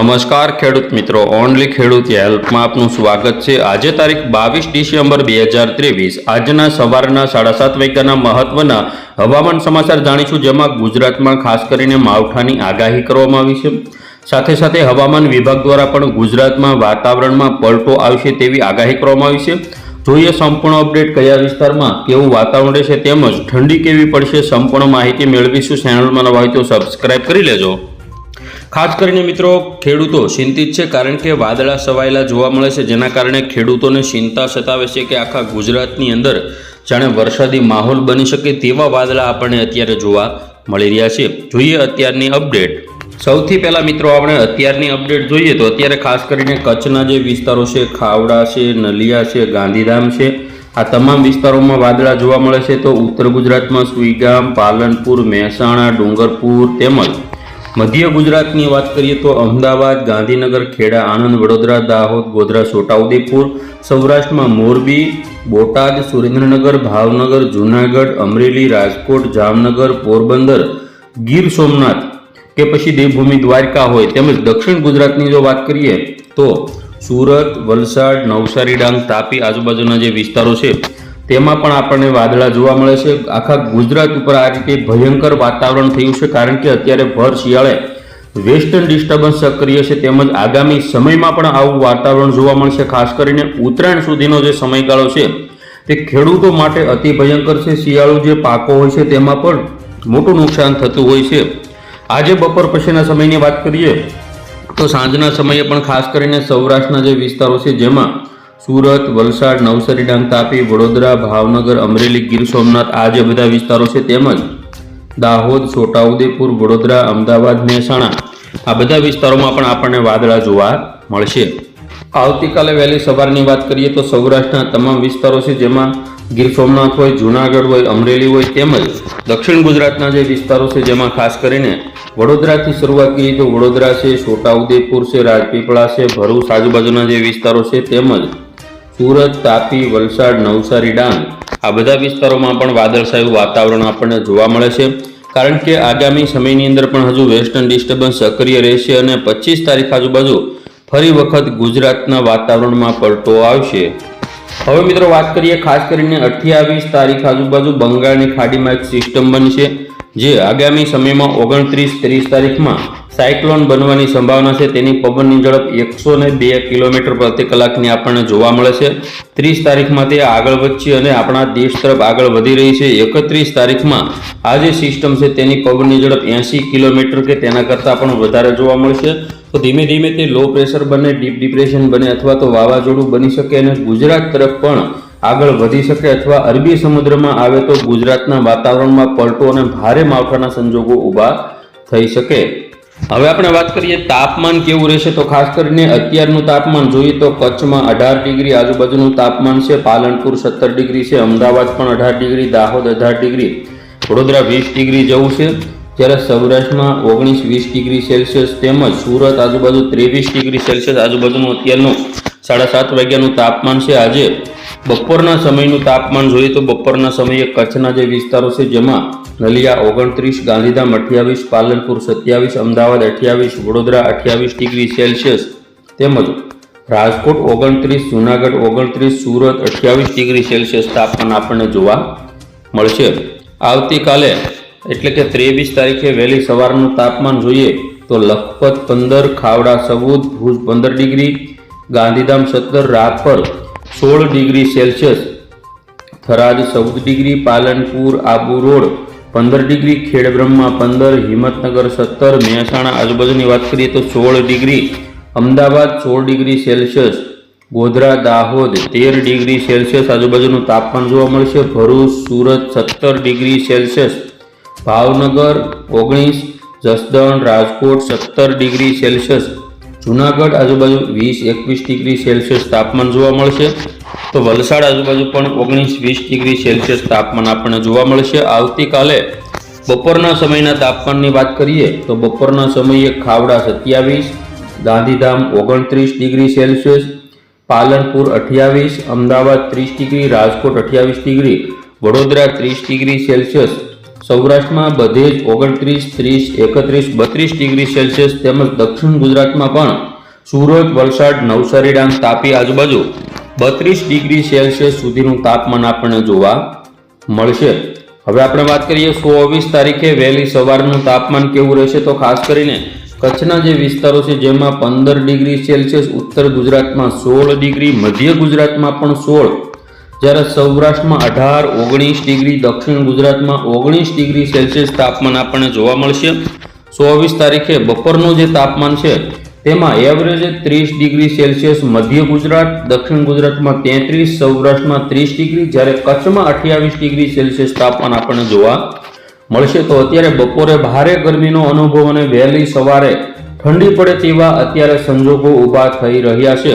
નમસ્કાર ખેડૂત મિત્રો ઓનલી ખેડૂત હેલ્પમાં આપનું સ્વાગત છે. આજે તારીખ બાવીસ ડિસેમ્બર બે હજાર ત્રેવીસ. આજના સવારના સાડા સાત વાગ્યાના મહત્વના હવામાન સમાચાર જાણીશું, જેમાં ગુજરાતમાં ખાસ કરીને માવઠાની આગાહી કરવામાં આવી છે. સાથે સાથે હવામાન વિભાગ દ્વારા પણ ગુજરાતમાં વાતાવરણમાં પલટો આવશે તેવી આગાહી કરવામાં આવી છે. જોઈએ સંપૂર્ણ અપડેટ કયા વિસ્તારમાં કેવું વાતાવરણ રહેશે તેમજ ઠંડી કેવી પડશે, સંપૂર્ણ માહિતી મેળવીશું. ચેનલમાં નવા હોય તો સબસ્ક્રાઇબ કરી લેજો. ખાસ કરીને મિત્રો, ખેડૂતો ચિંતિત છે કારણ કે વાદળા સવાયેલા જોવા મળે છે, જેના કારણે ખેડૂતોને ચિંતા સતાવે છે કે આખા ગુજરાતની અંદર જાણે વરસાદી માહોલ બની શકે તેવા વાદળા આપણને અત્યારે જોવા મળી રહ્યા છે. જોઈએ અત્યારની અપડેટ. સૌથી પહેલાં મિત્રો, આપણે અત્યારની અપડેટ જોઈએ તો અત્યારે ખાસ કરીને કચ્છના જે વિસ્તારો છે, ખાવડા છે, નલિયા છે, ગાંધીધામ છે, આ તમામ વિસ્તારોમાં વાદળા જોવા મળે છે તો ઉત્તર ગુજરાતમાં સુઈગામ, પાલનપુર, મહેસાણા, ડુંગરપુર તેમજ મધ્ય ગુજરાતની વાત કરીએ તો અમદાવાદ, ગાંધીનગર, ખેડા, આણંદ, વડોદરા, દાહોદ, ગોધરા, છોટાઉદેપુર, સૌરાષ્ટ્રમાં મોરબી, બોટાદ, સુરેન્દ્રનગર, ભાવનગર, જૂનાગઢ, અમરેલી, રાજકોટ, જામનગર, પોરબંદર, ગીર સોમનાથ કે પછી દેવભૂમિ દ્વારકા હોય તેમજ દક્ષિણ ગુજરાતની જો વાત કરીએ તો સુરત, વલસાડ, નવસારી, ડાંગ, તાપી આજુબાજુના જે વિસ્તારો છે તેમાં પણ આપણને વાદળા જોવા મળે છે. આખા ગુજરાત ઉપર આ રીતે ભયંકર વાતાવરણ થયું છે, કારણ કે અત્યારે ભર શિયાળે વેસ્ટર્ન ડિસ્ટર્બન્સ સક્રિય છે, તેમજ આગામી સમયમાં પણ આવું વાતાવરણ જોવા મળશે. ખાસ કરીને ઉત્તરાયણ સુધીનો જે સમયગાળો છે, તે ખેડૂતો માટે અતિ ભયંકર છે. શિયાળુ જે પાકો હોય છે, તેમાં પણ મોટું નુકસાન થતું હોય છે. આજે બપોર પછીના સમયની વાત કરીએ, તો સાંજના સમયે પણ ખાસ કરીને સૌરાષ્ટ્રના જે વિસ્તારો છે, જેમાં સુરત, વલસાડ, નવસારી ડાંગ તાપી, વડોદરા, ભાવનગર, અમરેલી, ગીર સોમનાથ આ જે બધા વિસ્તારો છે તેમજ દાહોદ, છોટાઉદેપુર, વડોદરા, અમદાવાદ, મહેસાણા આ બધા વિસ્તારોમાં પણ આપણને વાદળા જોવા મળશે. આવતીકાલે વહેલી સવારની વાત કરીએ તો સૌરાષ્ટ્રના તમામ વિસ્તારો છે જેમાં ગીર સોમનાથ હોય, જૂનાગઢ હોય, અમરેલી હોય તેમજ દક્ષિણ ગુજરાતના જે વિસ્તારો છે જેમાં ખાસ કરીને વડોદરાથી શરૂઆત કરીએ તો વડોદરા છે, છોટાઉદેપુર છે, રાજપીપળા છે, ભરૂચ આજુબાજુના જે વિસ્તારો છે તેમજ સુરત, તાપી, વલસાડ, નવસારી, ડાંગ આ બધા વિસ્તારોમાં પણ વાદળછાયું વાતાવરણ આપણને જોવા મળે છે. કારણ કે આગામી સમયની અંદર પણ હજુ વેસ્ટર્ન ડિસ્ટર્બન્સ સક્રિય રહેશે અને પચીસ તારીખ આજુબાજુ ફરી વખત ગુજરાતના વાતાવરણમાં પલટો આવશે. હવે મિત્રો વાત કરીએ ખાસ કરીને અઠ્યાવીસ તારીખ આજુબાજુ બંગાળની ખાડીમાં એક સિસ્ટમ બનશે, જે આગામી સમયમાં ઓગણત્રીસ ત્રીસ તારીખમાં સાયક્લોન બનવાની સંભાવના છે. તેની પવનની ઝડપ એકસો ને બે કિલોમીટર પ્રતિ કલાકની આપણને જોવા મળે છે. ત્રીસ તારીખમાં તે આગળ વધશે અને આપણા દેશ તરફ આગળ વધી રહી છે. એકત્રીસ તારીખમાં આ જે સિસ્ટમ છે તેની પવનની ઝડપ એંસી કિલોમીટર કે તેના કરતાં પણ વધારે જોવા મળશે. તો ધીમે ધીમે તે લો પ્રેશર બને ડીપ ડિપ્રેશન બને અથવા તો વાવાઝોડું બની શકે અને ગુજરાત તરફ પણ આગળ વધી શકે અથવા અરબી સમુદ્રમાં આવે તો ગુજરાતના વાતાવરણમાં પલટો અને ભારે માવઠાના સંજોગો ઊભા થઈ શકે. હવે આપણે વાત કરીએ તાપમાન કેવું રહેશે? તો ખાસ કરીને અત્યારનું તાપમાન જોઈએ તો કચ્છમાં અઢાર ડિગ્રી, આજુબાજુનું તાપમાન છે પાલનપુર સત્તર ડિગ્રી છે, અમદાવાદ પણ અઢાર ડિગ્રી, દાહોદ અઢાર ડિગ્રી, વડોદરા વીસ ડિગ્રી જવું છે. જ્યારે સૌરાષ્ટ્રમાં ઓગણીસ વીસ ડિગ્રી સેલ્સિયસ તેમજ સુરત આજુબાજુ ત્રેવીસ ડિગ્રી સેલ્સિયસ આજુબાજુનું અત્યારનું સાડા સાત વાગ્યાનું તાપમાન છે. આજે બપોરના સમયનું તાપમાન જોઈએ તો બપોરના સમયે કચ્છના જે વિસ્તારો છે, જેમાં નલિયા ઓગણત્રીસ, ગાંધીધામ અઠ્યાવીસ, પાલનપુર સત્યાવીસ, અમદાવાદ અઠ્યાવીસ, વડોદરા અઠ્યાવીસ ડિગ્રી સેલ્સિયસ તેમજ રાજકોટ ઓગણત્રીસ, જૂનાગઢ ઓગણત્રીસ, સુરત અઠ્યાવીસ ડિગ્રી સેલ્સિયસ તાપમાન આપણને જોવા મળશે. આવતીકાલે એટલે કે ત્રેવીસ તારીખે વહેલી સવારનું તાપમાન જોઈએ તો લખપત, પંદર, ખાવડા સબૂદ ભુજ પંદર ડિગ્રી, ગાંધીધામ સત્તર, રાપર સોળ ડિગ્રી સેલ્સિયસ, થરાદ ચૌદ ડિગ્રી, પાલનપુર આબુ રોડ, પંદર ડિગ્રી, ખેડબ્રહ્મા પંદર, હિંમતનગર સત્તર, મહેસાણા આજુબાજુની વાત કરીએ તો સોળ ડિગ્રી, અમદાવાદ સોળ ડિગ્રી સેલ્સિયસ, ગોધરા દાહોદ તેર ડિગ્રી સેલ્સિયસ આજુબાજુનું તાપમાન જોવા મળશે. ભરૂચ, સુરત સત્તર ડિગ્રી સેલ્સિયસ, ભાવનગર ઓગણીસ, જસદણ, રાજકોટ સત્તર ડિગ્રી સેલ્સિયસ. જુનાગઢ આજુબાજુ વીસ એકવીસ ડિગ્રી સેલ્સિયસ તાપમાન જોવા મળશે. તો વલસાડ આજુબાજુ પણ ઓગણીસ વીસ ડિગ્રી સેલ્સિયસ તાપમાન આપણને જોવા મળશે. આવતીકાલે બપોરના સમયના તાપમાનની વાત કરીએ, તો બપોરના સમયે ખાવડા સત્યાવીસ, ગાંધીધામ ઓગણત્રીસ ડિગ્રી સેલ્સિયસ, પાલનપુર અઠ્યાવીસ, અમદાવાદ ત્રીસ ડિગ્રી, રાજકોટ અઠ્યાવીસ ડિગ્રી, વડોદરા ત્રીસ ડિગ્રી સેલ્સિયસ સૌરાષ્ટ્રમાં બધે જ ઓગણત્રીસ, ત્રીસ, એકત્રીસ, બત્રીસ ડિગ્રી સેલ્સિયસ તેમજ દક્ષિણ ગુજરાતમાં પણ સુરત, વલસાડ, નવસારી, ડાંગ, તાપી આજુબાજુ બત્રીસ ડિગ્રી સેલ્સિયસ સુધીનું તાપમાન આપણને જોવા મળશે. હવે આપણે વાત કરીએ ચોવીસ તારીખે વહેલી સવારનું તાપમાન કેવું રહેશે તો ખાસ કરીને કચ્છના જે વિસ્તારો છે જેમાં પંદર ડિગ્રી સેલ્સિયસ ઉત્તર ગુજરાતમાં સોળ ડિગ્રી, મધ્ય ગુજરાતમાં પણ સોળ જ્યારે સૌરાષ્ટ્રમાં અઢાર, ઓગણીસ ડિગ્રી, દક્ષિણ ગુજરાતમાં ઓગણીસ ડિગ્રી સેલ્સિયસ તાપમાન આપણને જોવા મળશે. ચોવીસ તારીખે બપોરનું જે તાપમાન છે, તેમાં એવરેજ ત્રીસ ડિગ્રી સેલ્સિયસ મધ્ય ગુજરાત, દક્ષિણ ગુજરાતમાં તેત્રીસ, સૌરાષ્ટ્રમાં ત્રીસ ડિગ્રી, જ્યારે કચ્છમાં અઠ્યાવીસ ડિગ્રી સેલ્સિયસ તાપમાન આપણને જોવા મળશે. તો અત્યારે બપોરે ભારે ગરમીનો અનુભવ અને વહેલી સવારે ઠંડી પડે તેવા અત્યારે સંજોગો ઊભા થઈ રહ્યા છે.